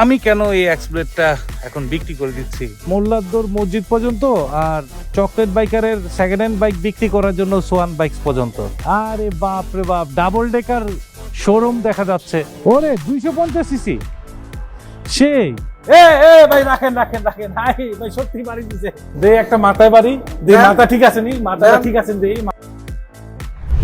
আমি কেন এই এক্সপ্লেটটা এখন বিক্রি করে দিচ্ছি? মোল্লাদ্দোর মসজিদ পর্যন্ত আর চকলেট বাইকারের সেকেন্ড হ্যান্ড বাইক বিক্রি করার জন্য সোয়ান বাইকস পর্যন্ত। আরে বাপ রে বাপ ডাবল ডেকার শোরুম দেখা যাচ্ছে। ওরে দুইশো পঞ্চাশ সিসি সেই। এ এ ভাই রাখেন রাখেন রাখেন। হাই ভাই সত্যি বাড়ি দিছে। দে একটা মাথায় বাড়ি। দে। মাথা ঠিক আছে নি? মাথাটা হ্যাঁ। ঠিক আছে দে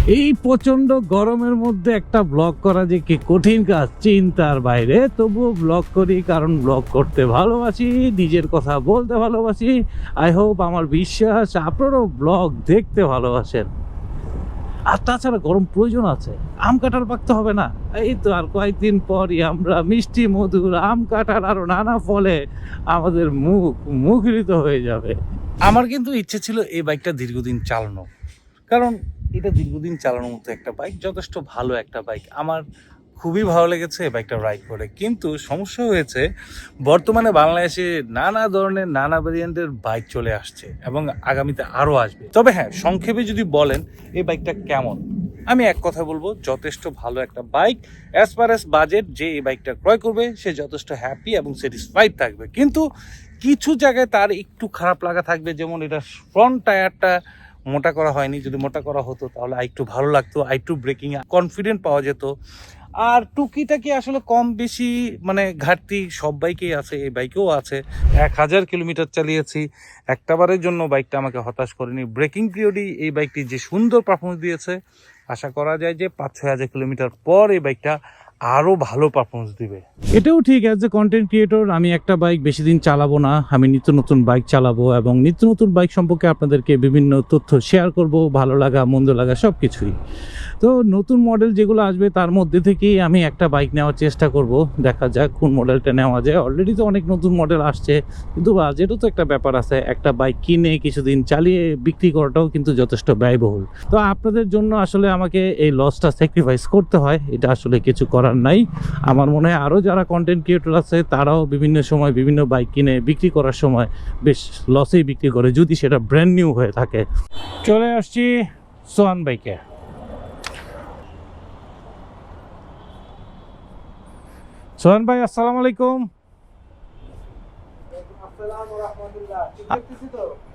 এই প্রচণ্ড গরমের মধ্যে একটা ব্লগ করা যে কি কঠিন কাজ, চিন্তার বাইরে। তবুও ব্লগ করি কারণ ব্লগ করতে ভালোবাসি, নিজের কথা বলতে ভালোবাসি। আই হোপ আমার বিশ্বাস আপনারও ব্লগ দেখতে ভালোবাসেন। আর তাছাড়া গরম প্রয়োজন আছে, আম কাঁঠাল পাকতে হবে না। এই তো আর কয়েকদিন পরই আমরা মিষ্টি, মধুর আম কাঁঠাল আরও নানা ফলে আমাদের মুখ মুখরিত হয়ে যাবে। আমার কিন্তু ইচ্ছে ছিল এই বাইকটা দীর্ঘদিন চালানো। কারণ এটা দীর্ঘদিন চালানোর মতো একটা বাইক যথেষ্ট ভালো একটা বাইক আমার খুবই ভালো লেগেছে এই বাইকটা রাইড করে। কিন্তু সমস্যা হয়েছে, বর্তমানে বাংলাদেশে নানা ধরনের নানা ভেরিয়েন্টের বাইক চলে আসছে এবং আগামীতে আরও আসবে। তবে হ্যাঁ সংক্ষেপে যদি বলেন, এই বাইকটা কেমন? আমি এক কথা বলব, যথেষ্ট ভালো একটা bike as per as budget যে এই বাইকটা ক্রয় করবে, সে যথেষ্ট হ্যাপি এবং স্যাটিসফাইড থাকবে। কিন্তু কিছু জায়গায় তার একটু খারাপ লাগা থাকবে, যেমন এটা ফ্রন্ট টায়ারটা মোটা করা হয়নি, যদি মোটা করা হতো তাহলে আরেকটু ভালো লাগতো আরেকটু ব্রেকিং কনফিডেন্ট পাওয়া যেত। আর টুকিটাকি আসলে কম বেশি মানে ঘাটতি সব বাইকেই আছে, এই বাইকেও আছে। এক হাজার কিলোমিটার চালিয়েছি, একটাবারের জন্য বাইকটা আমাকে হতাশ করেনি। ব্রেকিং পিরিয়ডই এই বাইকটি যে সুন্দর পারফরমেন্স দিয়েছে, আশা করা যায় যে পাঁচ ছয় হাজার কিলোমিটার পর এই বাইকটা আরও ভালো পারফরমেন্স দিবে। এটাও ঠিক অ্যাজ এ কন্টেন্ট ক্রিয়েটর আমি একটা বাইক বেশি দিন চালাবো না, আমি নিত্য নতুন বাইক চালাবো এবং নিত্য নতুন বাইক সম্পর্কে আপনাদেরকে বিভিন্ন তথ্য শেয়ার করব, ভালো লাগা, মন্দ লাগা সব কিছুই তো নতুন মডেল যেগুলো আসবে, তার মধ্যে থেকেই আমি একটা বাইক নেওয়ার চেষ্টা করব। দেখা যাক কোন মডেলটা নেওয়া যায়। অলরেডি তো অনেক নতুন মডেল আসছে, কিন্তু বাজেটও তো একটা ব্যাপার আছে। একটা বাইক কিনে কিছুদিন চালিয়ে বিক্রি করাটাও কিন্তু যথেষ্ট ব্যয়বহুল। তো আপনাদের জন্য আসলে আমাকে এই লসটা স্যাক্রিফাইস করতে হয়, এটা আসলে কিছু করার নাই। আমার মনে হয় আরও যারা কন্টেন্ট ক্রিয়েটর আছে, তারাও বিভিন্ন সময় বিভিন্ন বাইক কিনে বিক্রি করার সময় বেশ লসেই বিক্রি করে, যদি সেটা ব্র্যান্ড নিউ হয়ে থাকে। চলে আসছি সোয়ান বাইকে সোহান ভাই আসসালামু আলাইকুম।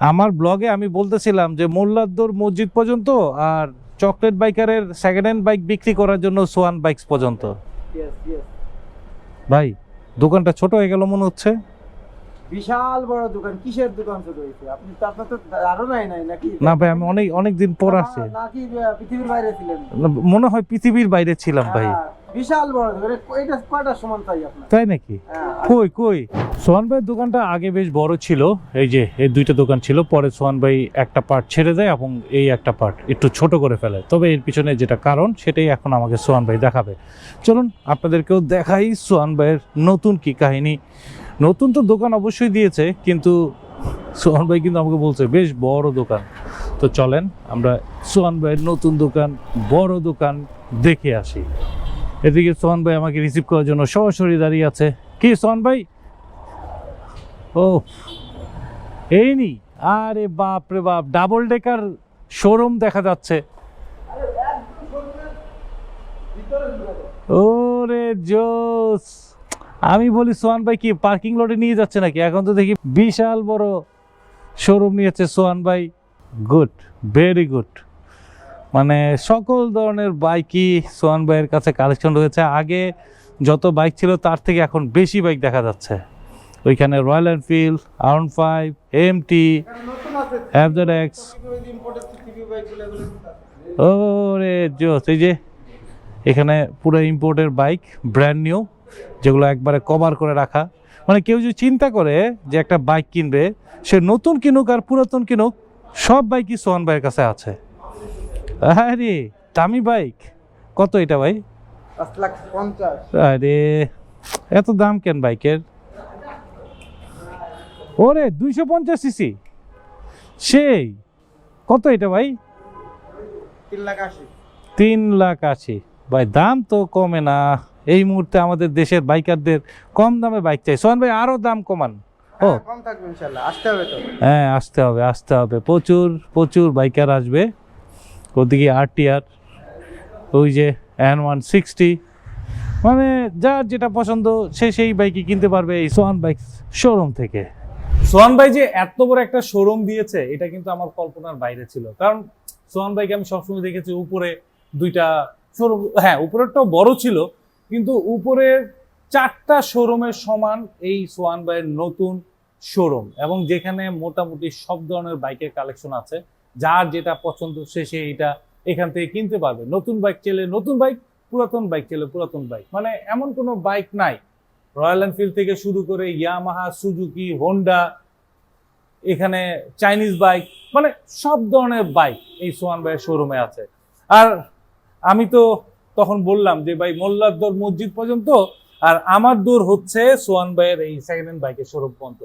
আমার ব্লগে আমি বলতেছিলাম যে মোল্লাদ্দোর মসজিদ পর্যন্ত আর চকলেট বাইকারের সেকেন্ড হ্যান্ড বাইক বিক্রি করার জন্য সোয়ান বাইকস পর্যন্ত। ভাই দোকানটা ছোট হয়ে গেল মনে হচ্ছে। বিশাল বড় দোকান কিসের দোকান শুরু হয়েছে? আপনি তো আপনার তো ধারণাই নাই নাকি? না ভাই আমি অনেক অনেক দিন পর আসছি। নাকি পৃথিবীর বাইরে ছিলেন? মনে হয় পৃথিবীর বাইরে ছিলাম ভাই। হ্যাঁ, বিশাল বড় দোকান। এটা কয়টা সমান চাই আপনার? তাই নাকি? হ্যাঁ, কই কই? সোহান ভাইয়ের দোকানটা আগে বেশ বড় ছিল। এই যে এই দুইটা দোকান ছিল। পরে সোহান ভাই একটা পার্ট ছেড়ে দেয় এবং এই একটা পার্ট একটু ছোট করে ফেলে। তবে এর পিছনে যেটা কারণ সেটাই এখন আমাকে সোহান ভাই দেখাবে। চলুন আপনাদেরকেও দেখাই সোহান ভাইয়ের নতুন কি কাহিনী। নতুন তো দোকান অবশ্যই দিয়েছে, কিন্তু সোহান ভাই কিন্তু আমাকে বলছে, বেশ বড় দোকান। তো চলেন, আমরা সোহান ভাইয়ের নতুন দোকান, বড় দোকান দেখে আসি। এদিকে সোহান ভাই আমাকে রিসিভ করার জন্য সরাসরি দাঁড়িয়ে আছে। কি সোহান ভাই? ও, এই নি। আরে বাপ রে বাপ ডাবল ডেকার শোরুম দেখা যাচ্ছে। ওরে জোস! আমি বলি, সোহান ভাই কি পার্কিং লটে নিয়ে যাচ্ছে নাকি? এখন তো দেখি বিশাল বড় শোরুম নিয়েছে সোহান ভাই। গুড ভেরি গুড মানে সকল ধরনের বাইকই সোহান ভাইয়ের কাছে কালেকশন রয়েছে। আগে যত বাইক ছিল, তার থেকে এখন বেশি বাইক দেখা যাচ্ছে। ওইখানে royal Enfield R one five M T X বাইকগুলো এগুলো জোস, এই যে এখানে পুরো ইম্পোর্টের বাইক ব্র্যান্ড নিউ যেগুলো একবারে কভার করে রাখা। মানে কেউ যদি চিন্তা করে যে একটা বাইক কিনবে সে নতুন কিনুক আর পুরাতন কিনুক সব বাইকই সোহান ভাইয়ের কাছে আছে। আরে দামি বাইক। কত এটা ভাই? আরে এত দাম কেন বাইকের? ওরে দুইশো পঞ্চাশ সিসি। সেই কত এটা ভাই? তিন লাখ আশি। তিন লাখ আশি। ভাই দাম তো কমে না। এই মুহূর্তে আমাদের দেশের বাইকারদের কম দামে বাইক চাই। সোহান ভাই আরও দাম কমান। ও। হ্যাঁ, কম থাকবে ইনশাল্লাহ আসতে হবে তো। হ্যাঁ আসতে হবে আসতে হবে। প্রচুর প্রচুর বাইকার আসবে। ওদিকে আর টি আর ওই যে এন ওয়ান সিক্সটি মানে যার যেটা পছন্দ সে সেই বাইকই কিনতে পারবে এই সোহান বাইক শোরুম থেকে। সোহান ভাই যে এত বড় একটা শোরুম দিয়েছে এটা কিন্তু আমার কল্পনার বাইরে ছিল। কারণ সোহান ভাইকে আমি সবসময় দেখেছি উপরে দুইটা শোরুম হ্যাঁ উপরেরটাও বড় ছিল কিন্তু উপরের চারটা শোরুমের সমান এই সোয়ান বাইয়ের নতুন শোরুম এবং যেখানে মোটামুটি সব ধরনের বাইকের কালেকশন আছে। যার যেটা পছন্দ সে সে এটা এখান থেকে কিনতে পারবে। নতুন বাইক চেলে নতুন বাইক, পুরাতন বাইক চেলে পুরাতন বাইক। মানে এমন কোনো বাইক নাই। রয়্যাল এনফিল্ড থেকে শুরু করে ইয়ামাহা সুজুকি হোন্ডা এখানে চাইনিজ বাইক মানে সব ধরনের বাইক এই সোহান ভাইয়ের শোরুমে আছে। আর আমি তো তখন বললাম যে, ভাই, মোল্লার দৌড় মসজিদ পর্যন্ত, আর আমার দৌড় হচ্ছে সোয়ান ভাইয়ের এই সেকেন্ড হ্যান্ড বাইকের শোরুম পর্যন্ত।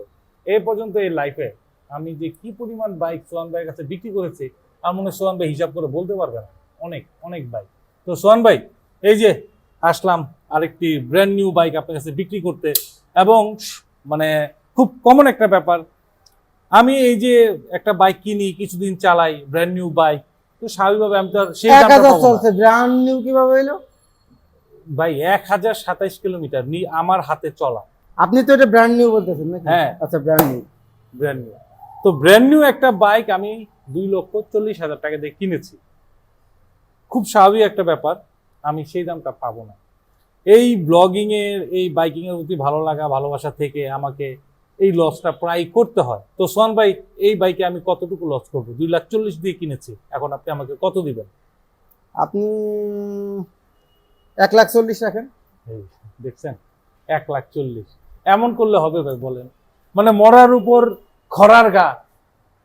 এ পর্যন্ত এই লাইফে আমি যে কি পরিমাণ বাইক সোহান ভাইয়ের কাছে বিক্রি করেছি আর মনে সোহান ভাই হিসাব করে বলতে পারবে না। অনেক অনেক বাইক তো সোহান ভাই, এই যে আসলাম আরেকটি ব্র্যান্ড নিউ বাইক আপনার কাছে বিক্রি করতে এবং মানে খুব কমন একটা ব্যাপার। আমি এই যে একটা বাইক কিনি, কিছুদিন চালাই ব্র্যান্ড নিউ বাইক তো স্বাভাবিকভাবে আমি তো সেই এক হাজার চলছে ব্র্যান্ড নিউ কীভাবে ভাই এক হাজার সাতাইশ কিলোমিটার নি আমার হাতে চলা। আপনি তো এটা ব্র্যান্ড নিউ বলতেছেন নাকি? হ্যাঁ। আচ্ছা ব্র্যান্ড নিউ ব্র্যান্ড নিউ তো ব্র্যান্ড নিউ একটা বাইক আমি দুই লক্ষ চল্লিশ হাজার টাকা দিয়ে কিনেছি। খুব স্বাভাবিক একটা ব্যাপার আমি সেই দামটা পাবো না। এই ব্লগিং এর এই বাইকিং এর প্রতি ভালো লাগা ভালোবাসা থেকে আমাকে এই লসটা প্রায় করতে হয়। তো সোহান ভাই এই বাইকে আমি কতটুকু লস করব? দুই লাখ চল্লিশ দিয়ে কিনেছি। এখন আপনি আমাকে কত দিবেন? আপনি এক লাখ চল্লিশ রাখেন। দেখছেন? এক লাখ চল্লিশ। এমন করলে হবে ভাই বলেন। মানে মরার উপর খরার গা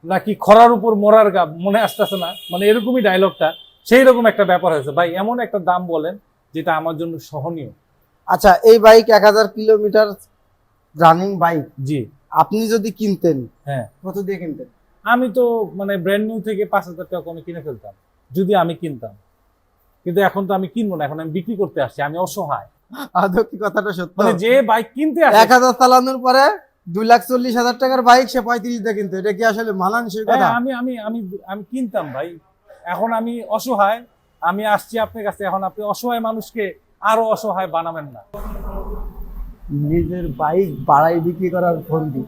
নাকি খরার উপর মরার গা মনে আসতেছে না? মানে এরকমই ডায়লগটা সেই রকম একটা ব্যাপার হয়েছে। ভাই এমন একটা দাম বলেন যেটা আমার জন্য সহনীয়। আচ্ছা এই বাইক এক হাজার কিলোমিটার রানিং বাইক জি। আপনি যদি কিনতেন হ্যাঁ। কত দিয়ে কিনতেন? আমি তো মানে ব্র্যান্ড নিউ থেকে পাঁচ হাজার টাকা কমে কিনে ফেলতাম যদি আমি কিনতাম। কিন্তু এখন তো আমি কিনবো না এখন আমি বিক্রি করতে আসছি আমি অসহায়। আদৌ কি কথাটা সত্য? মানে যে বাইক কিনতে এক আসে হাজার চালানোর পরে দুই লাখ চল্লিশ হাজার টাকার বাইক সে পঁয়ত্রিশ দিয়ে কিনতো এটা কি আসলে মানানসই কথা? হ্যাঁ, আমি আমি আমি আমি কিনতাম ভাই। এখন আমি অসহায় আমি আসছি আপনার কাছে এখন আপনি অসহায় মানুষকে আরও অসহায় বানাবেন না। নিজের বাইক বাড়াই বিক্রি করার ফন্দি।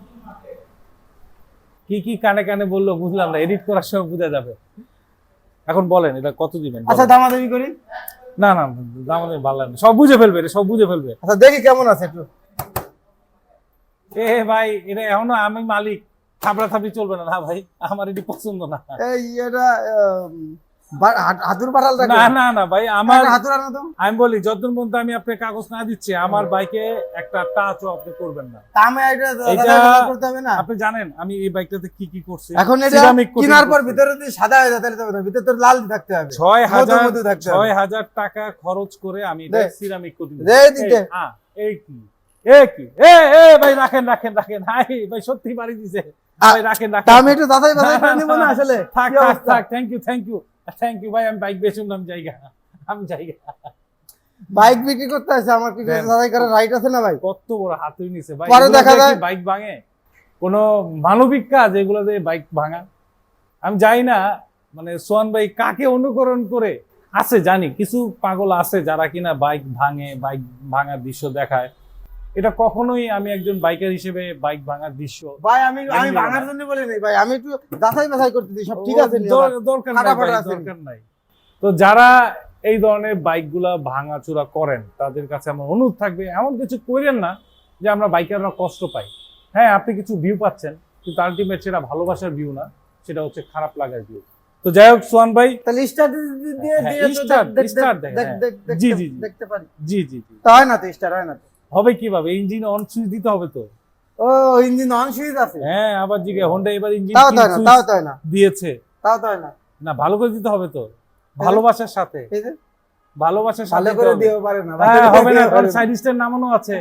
কি কি কানে কানে বলল বুঝলাম না এডিট করার সময় বোঝা যাবে। এখন বলেন এটা কত দিবেন? আচ্ছা দামাদামি করি? না না আমাদের ভালো লাগে। সব বুঝে ফেলবে সব বুঝে ফেলবে। আচ্ছা দেখি কেমন আছে একটু। এ ভাই এটা এখনও আমি মালিক থাপড়া থাপড়ি চলবে না না ভাই আমার এটি পছন্দ না। এই এটা হাতুর পাঠাল না না না ভাই আমার হাতুর আনো তো আমি বলি যতক্ষণ পর্যন্ত আমি আপনাকে কাগজ না দিচ্ছি আমার বাইকে একটা টাচও আপনি করবেন না। আমি এটা করতে হবে না। আপনি জানেন আমি এই বাইকটাতে কি কি করছি এখন এটা কেনার পর ভিতরে যদি সাদা হয়ে যায় তাহলে তো ভিতরে তো লাল থাকতে হবে। ছয় হাজার মধু থাকতে হবে। ছয় হাজার টাকা খরচ করে আমি। সিরামিক কোটিং দে দিতে। এই কি? এ কি? এ এ ভাই রাখেন রাখেন রাখেন। হাই ভাই সত্যি বাড়ি দিছে। ভাই রাখেন রাখেন। আমি একটু যাচাই বাছাই নিব না আসলে? থাক থাক থাক thank you thank you thank you ভাই আমি বাইক আমি জায়গা। আমি জায়গা। বাইক বিক্রি করতে আমার কিছু দেন। যাচাই করার রাইট আছে না ভাই? কত বড় হাতুড়ি নিছে ভাই। পরে দেখা যায়- বাইক ভাঙে। কোনো মানবিক কাজ এগুলো দিয়ে বাইক ভাঙা। আমি জানি না মানে সোহান ভাই কাকে অনুকরণ করে। আছে জানি কিছু পাগল আছে যারা কিনা বাইক ভাঙে বাইক ভাঙার দৃশ্য দেখায়। এটা কখনোই আমি একজন বাইকার হিসেবে বাইক ভাঙার দৃশ্য ভাই আমি আমি ভাঙার জন্য বলি নাই ভাই। আমি একটু যাচাই বাছাই করতেছি সব ঠিক আছে। দরকার নাই। দরকার নাই। তো যারা এই ধরনের বাইকগুলা ভাঙাচুরা করেন তাদের কাছে আমার অনুরোধ থাকবে এমন কিছু করেন না যে আমরা বাইকাররা কষ্ট পাই। হ্যাঁ আপনি কিছু ভিউ পাচ্ছেন কিন্তু আলটিমেট সেটা ভালোবাসার ভিউ না সেটা হচ্ছে খারাপ লাগার ভিউ তো যাই হোক সোহান ভাই। তাহলে স্টার দিয়ে দিয়ে হ্যাঁ, স্টার, দেখ- দেখতে- জি, জি। দেখতে পারি। জি জি জি। হয় না তো স্টার হয় না হবে কীভাবে? ইঞ্জিন অন সুইচ দিতে হবে তো। ও ইঞ্জিন অন সুইচ আছে। হ্যাঁ আবার জিগে হোন্ডা এবার ইঞ্জিন তাও তো না তাও তো না। দিয়েছে। তাও তো না। না ভালো করে দিতে হবে তো। ভালোবাসার সাথে। ভালোবাসার ভালো সাথে করে দিতে দিও পারে না হ্যাঁ, হবে না কারণ সাইড স্ট্যান্ড নামানো আছে।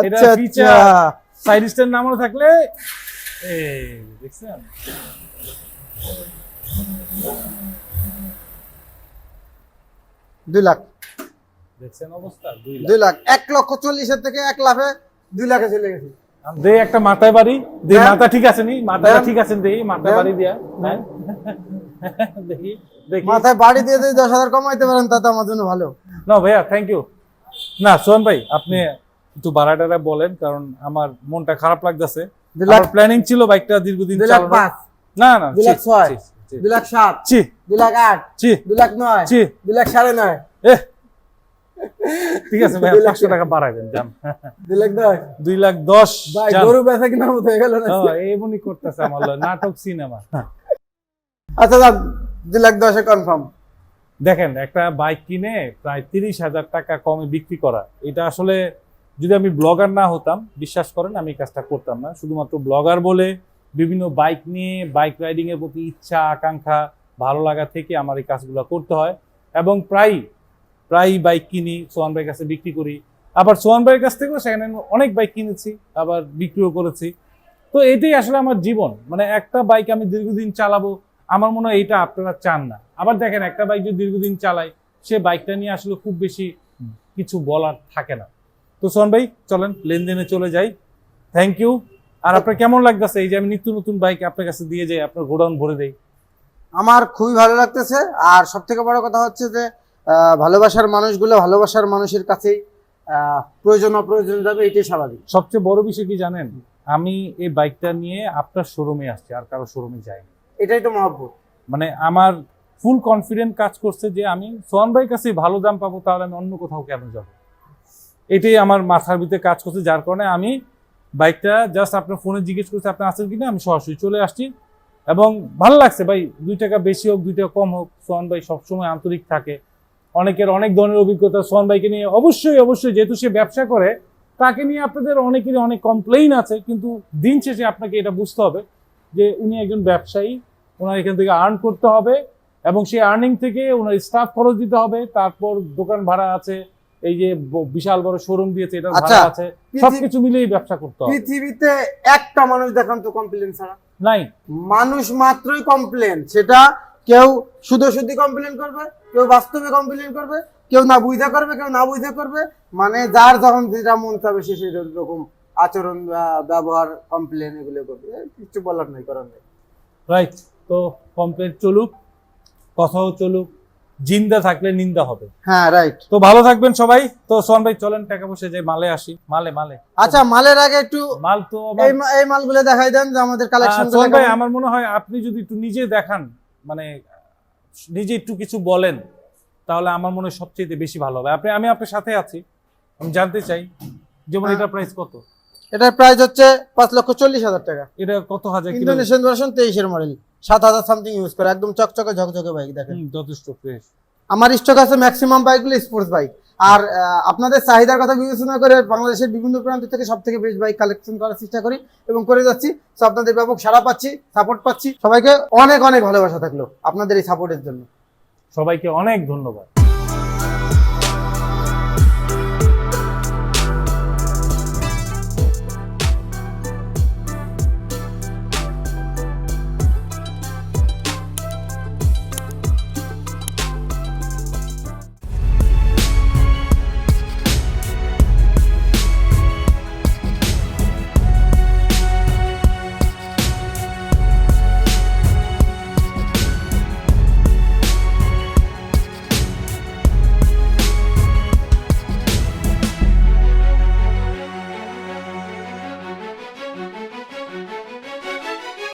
আচ্ছা আচ্ছা। সাইড স্ট্যান্ড নামানো থাকলে এই দেখছেন? দুই লাখ। দেখছেন অবস্থা? লাখ। থেকে এক লাখে দুই লাখে চলে গেছি। দে একটা মাথায় বাড়ি। দে মাথা ঠিক আছে নি? মাথাটা ঠিক আছে দেই মাথায় বাড়ি দিয়া। দেখি দেখি। মাথায় বাড়ি দিয়ে যদি দশ হাজার কমাইতে পারেন তা আমার জন্য ভালো। না ভাইয়া থ্যাংক ইউ না সোহান ভাই আপনি একটু বলেন কারণ আমার মনটা খারাপ লাগতেছে। আমার প্ল্যানিং ছিল বাইকটা দীর্ঘদিন চালানো। না না দুই ছি, লাখ ছয়। ছি, ছি, দুই লাখ সাত। ছি। দুই লাখ আট। ছি। দুই লাখ নয়। ছি। দুই লাখ সাড়ে নয়। এহ, ঠিক আছে ভাই পাঁচশো টাকা বাড়াই দেন যান দুই লাখ দশ। দুই লাখ দশ ভাই গরু বেচা কিনা মতো হয়ে গেল না? এমনই করতেছে আমার নাটক সিনেমা। আচ্ছা যাক দুই লাখ দশে কনফার্ম দেখেন একটা বাইক কিনে প্রায় তিরিশ হাজার টাকা কমে বিক্রি করা। এটা আসলে যদি আমি ব্লগার না হতাম বিশ্বাস করেন আমি এই কাজটা করতাম না। শুধুমাত্র ব্লগার বলে বিভিন্ন বাইক নিয়ে বাইক রাইডিং এর প্রতি ইচ্ছা আকাঙ্ক্ষা ভালো লাগা থেকে আমার এই কাজগুলো করতে হয়। এবং প্রায় প্রায় বাইক কিনি সোহান ভাইয়ের কাছে বিক্রি করি। আবার সোহান ভাইয়ের কাছ থেকেও সেখানে আমি অনেক বাইক কিনেছি আবার বিক্রিও করেছি। তো এটাই আসলে আমার জীবন। মানে একটা বাইক আমি দীর্ঘদিন চালাবো আমার মনে হয় এটা আপনারা চান না। আবার দেখেন একটা বাইক যদি দীর্ঘদিন চালাই সে বাইকটা নিয়ে আসলে খুব বেশি কিছু বলার থাকে না। তো সোহান ভাই চলেন লেনদেনে চলে যাই। থ্যাংক ইউ আর আপনার কেমন লাগতেছে? এই যে আমি নিত্য নতুন বাইক আপনার কাছে দিয়ে যাই আপনার গোডাউন ভরে দেই। আমার খুবই ভালো লাগতেছে। আর সব থেকে বড় কথা হচ্ছে যে ভালোবাসার মানুষগুলো ভালোবাসার মানুষের কাছেই প্রয়োজন অপ্রয়োজন যাবে এটাই স্বাভাবিক। সবচেয়ে বড় বিষয় কি জানেন? আমি এই বাইকটা নিয়ে আপনার শোরুমে আসছি আর কারও শোরুমে যাইনি। এটাই তো মহব্বত। মানে আমার ফুল কনফিডেন্ট কাজ করছে যে আমি সোহান ভাইয়ের কাছে ভালো দাম পাবো তাহলে আমি অন্য কোথাও কেন যাব? এটাই আমার মাথার ভিতরে কাজ করছে যার কারণে আমি বাইকটা জাস্ট আপনার ফোনে জিজ্ঞেস করছে আপনি আছেন কিনা? আমি সরাসরি চলে আসছি। এবং ভালো লাগছে ভাই দুই টাকা বেশি হোক দুই টাকা কম হোক সোহান ভাই সবসময় আন্তরিক থাকে। অনেকের অনেক ধরনের অভিজ্ঞতা সোহান ভাইকে নিয়ে। অবশ্যই অবশ্যই যেহেতু সে ব্যবসা করে তাকে নিয়ে আপনাদের অনেকেরই অনেক কমপ্লেইন আছে কিন্তু দিন শেষে আপনাকে এটা বুঝতে হবে যে উনি একজন ব্যবসায়ী ওনার এখান থেকে আর্ন করতে হবে এবং সেই আর্নিং থেকে ওনার স্টাফ খরচ দিতে হবে তারপর দোকান ভাড়া আছে এই যে বিশাল বড় শোরুম দিয়েছে এটা আচ্ছা, ভাড়া আছে সবকিছু মিলিয়ে ব্যবসা করতে হবে। পৃথিবীতে একটা মানুষ দেখান তো কমপ্লেন ছাড়া। নাই। মানুষ মাত্রই কমপ্লেন সেটা কেউ শুধু শুধু কমপ্লেন করবে? কেউ বাস্তবে কমপ্লেন করবে কেউ না বুঝা করবে কেউ না বুঝা করবে মানে যার যখন যেটা মন চাবে সে সেই রকম আচরণ বা ব্যবহার কমপ্লেন এগুলো করবে। কিছু বলার নাই করার নেই। রাইট তো কমপ্লেন চলুক কথাও চলুক জিন্দা থাকলে নিন্দা হবে। হ্যাঁ রাইট তো ভালো থাকবেন সবাই। তো সোহান ভাই চলেন টাকা পয়সা যে মালে আসি মালে মালে। আচ্ছা মালের আগে একটু মাল তো এই এই মালগুলো দেখাই দেন যে আমাদের কালেকশন সোহান ভাই আমার মনে হয় আপনি যদি একটু নিজে দেখান মানে নিজে একটু কিছু বলেন তাহলে আমার মনে হয় সবচেয়ে বেশি ভালো হবে। আপনি আমি আপনার সাথে আছি আমি জানতে চাই যেমন এটার এটা প্রাইস কত? এটার প্রাইস হচ্ছে পাঁচ লক্ষ চল্লিশ হাজার টাকা। এটা কত হাজার কিলো? ইন্দোনেশিয়ান ভার্সন তেইশের মডেল সাত হাজার সামথিং ইউজ করে একদম চকচকে ঝকঝকে বাইক দেখেন। যথেষ্ট ফ্রেশ আমার স্টক আছে ম্যাক্সিমাম বাইকগুলো স্পোর্টস বাইক আর আপনাদের চাহিদার কথা বিবেচনা করে বাংলাদেশের বিভিন্ন প্রান্ত থেকে সব থেকে বেশ বাইক কালেকশন করার চেষ্টা করি এবং করে যাচ্ছি। তো আপনাদের ব্যাপক সারা পাচ্ছি সাপোর্ট পাচ্ছি। সবাইকে অনেক অনেক ভালোবাসা থাকল আপনাদের এই সাপোর্টের জন্য। সবাইকে অনেক ধন্যবাদ।